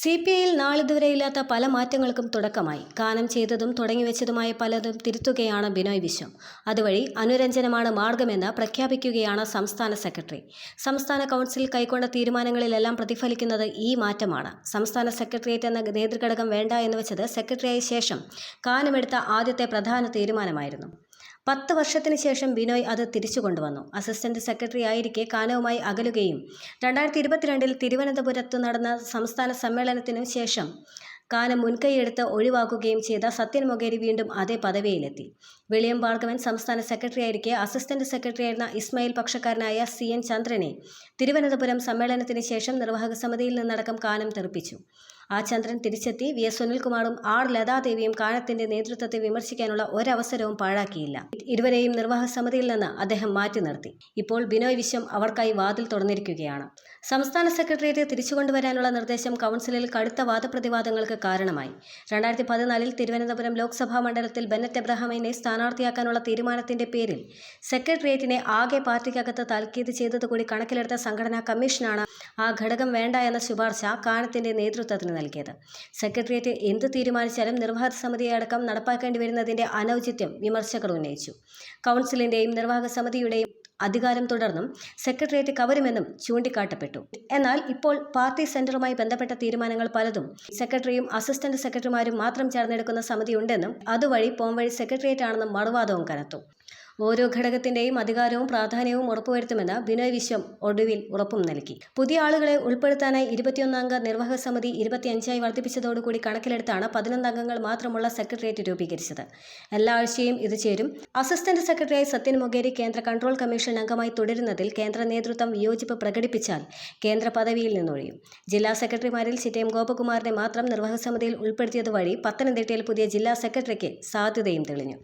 C P ഐയിൽ നാളിതുവരെയില്ലാത്ത പല മാറ്റങ്ങൾക്കും തുടക്കമായി. കാനം ചെയ്തതും തുടങ്ങിവെച്ചതുമായ പലതും തിരുത്തുകയാണ് ബിനോയ് വിശ്വം. അതുവഴി അനുരഞ്ജനമാണ് മാർഗമെന്ന് പ്രഖ്യാപിക്കുകയാണ് സംസ്ഥാന സെക്രട്ടറി. സംസ്ഥാന കൗൺസിൽ കൈക്കൊണ്ട തീരുമാനങ്ങളിലെല്ലാം പ്രതിഫലിക്കുന്നത് ഈ മാറ്റമാണ്. സംസ്ഥാന സെക്രട്ടേറിയറ്റ് എന്ന നേതൃഘടകം വേണ്ട എന്ന് വെച്ചത് സെക്രട്ടറിയായ ശേഷം കാനമെടുത്ത ആദ്യത്തെ പ്രധാന തീരുമാനമായിരുന്നു. പത്ത് വർഷത്തിന് ശേഷം ബിനോയ് അത് തിരിച്ചു കൊണ്ടുവന്നു. അസിസ്റ്റന്റ് സെക്രട്ടറി ആയിരിക്കെ കാനവുമായി അകലുകയും രണ്ടായിരത്തി ഇരുപത്തിരണ്ടിൽ തിരുവനന്തപുരത്ത് നടന്ന സംസ്ഥാന സമ്മേളനത്തിനു ശേഷം കാനം മുൻകൈയെടുത്ത് ഒഴിവാക്കുകയും ചെയ്ത സത്യൻ മൊകേരി വീണ്ടും അതേ പദവിയിലെത്തി. വെളിയം ഭാർഗവൻ സംസ്ഥാന സെക്രട്ടറി ആയിരിക്കെ അസിസ്റ്റന്റ് സെക്രട്ടറി ആയിരുന്ന ഇസ്മായിൽ പക്ഷക്കാരനായ സി എൻ ചന്ദ്രനെ തിരുവനന്തപുരം സമ്മേളനത്തിന് ശേഷം നിർവാഹക സമിതിയിൽ നിന്നടക്കം കാനം തെറിപ്പിച്ചു. ആ ചന്ദ്രൻ തിരിച്ചെത്തി വി എസ് സുനിൽകുമാറും ആർ ലതാദേവിയും കാനത്തിന്റെ നേതൃത്വത്തെ വിമർശിക്കാനുള്ള ഒരവസരവും പാഴാക്കിയില്ല. ഇരുവരെയും നിർവാഹക സമിതിയിൽ നിന്ന് അദ്ദേഹം മാറ്റി നിർത്തി. ഇപ്പോൾ ബിനോയ് വിശ്വം അവർക്കായി വാതിൽ തുറന്നിരിക്കുകയാണ്. സംസ്ഥാന സെക്രട്ടേറിയറ്റ് തിരിച്ചുകൊണ്ടുവരാനുള്ള നിർദ്ദേശം കൗൺസിലിൽ കടുത്ത വാദപ്രതിവാദങ്ങൾക്ക് കാരണമായി. രണ്ടായിരത്തി പതിനാലിൽ തിരുവനന്തപുരം ലോക്സഭാ മണ്ഡലത്തിൽ ബെന്നറ്റ് എബ്രഹാമിനെ സ്ഥാനാർത്ഥിയാക്കാനുള്ള തീരുമാനത്തിന്റെ പേരിൽ സെക്രട്ടേറിയറ്റിനെ ആകെ പാർട്ടിക്കകത്ത് താൽക്കീത് ചെയ്തതുകൂടി കണക്കിലെടുത്ത സംഘടനാ കമ്മീഷനാണ് ആ ഘടകം വേണ്ട എന്ന ശുപാർശ കാനത്തിന്റെ നേതൃത്വത്തിന് നൽകിയത്. സെക്രട്ടേറിയറ്റ് എന്ത് തീരുമാനിച്ചാലും നിർവാഹക സമിതിയെ അടക്കം നടപ്പാക്കേണ്ടി വരുന്നതിന്റെ അനൗചിത്യം വിമർശകർ ഉന്നയിച്ചു. കൗൺസിലിന്റെയും നിർവാഹക സമിതിയുടെയും അധികാരം തുടർന്നും സെക്രട്ടേറിയറ്റ് കവരുമെന്നും ചൂണ്ടിക്കാട്ടപ്പെട്ടു. എന്നാൽ ഇപ്പോൾ പാർട്ടി സെന്ററുമായി ബന്ധപ്പെട്ട തീരുമാനങ്ങൾ പലതും സെക്രട്ടറിയും അസിസ്റ്റന്റ് സെക്രട്ടറിമാരും മാത്രം ചേർന്നെടുക്കുന്ന സമിതിയുണ്ടെന്നും അതുവഴി പോംവഴി സെക്രട്ടേറിയറ്റ് ആണെന്നും മറുവാദവും കനത്തു. ഓരോ ഘടകത്തിന്റെയും അധികാരവും പ്രാധാന്യവും ഉറപ്പുവരുത്തുമെന്ന് ബിനോയ് വിശ്വം ഒടുവിൽ ഉറപ്പും നൽകി. പുതിയ ആളുകളെ ഉൾപ്പെടുത്താനായി ഇരുപത്തിയൊന്നംഗ നിർവാഹക സമിതി ഇരുപത്തിയഞ്ചായി വർദ്ധിപ്പിച്ചതോടുകൂടി കണക്കിലെടുത്താണ് പതിനൊന്ന് അംഗങ്ങൾ മാത്രമുള്ള സെക്രട്ടേറിയറ്റ് രൂപീകരിച്ചത്. എല്ലാ ആഴ്ചയും ഇത് ചേരും. അസിസ്റ്റന്റ് സെക്രട്ടറിയായി സത്യൻ മൊഗേരി കേന്ദ്ര കൺട്രോൾ കമ്മീഷൻ അംഗമായി തുടരുന്നതിൽ കേന്ദ്ര നേതൃത്വം വിയോജിപ്പ് പ്രകടിപ്പിച്ചാൽ കേന്ദ്ര പദവിയിൽ നിന്നൊഴിയും. ജില്ലാ സെക്രട്ടറിമാരിൽ ചിറ്റയം ഗോപകുമാറിനെ മാത്രം നിർവാഹക സമിതിയിൽ ഉൾപ്പെടുത്തിയത് വഴി പത്തനംതിട്ടയിൽ പുതിയ ജില്ലാ സെക്രട്ടറിക്ക് സാധ്യതയും തെളിഞ്ഞു.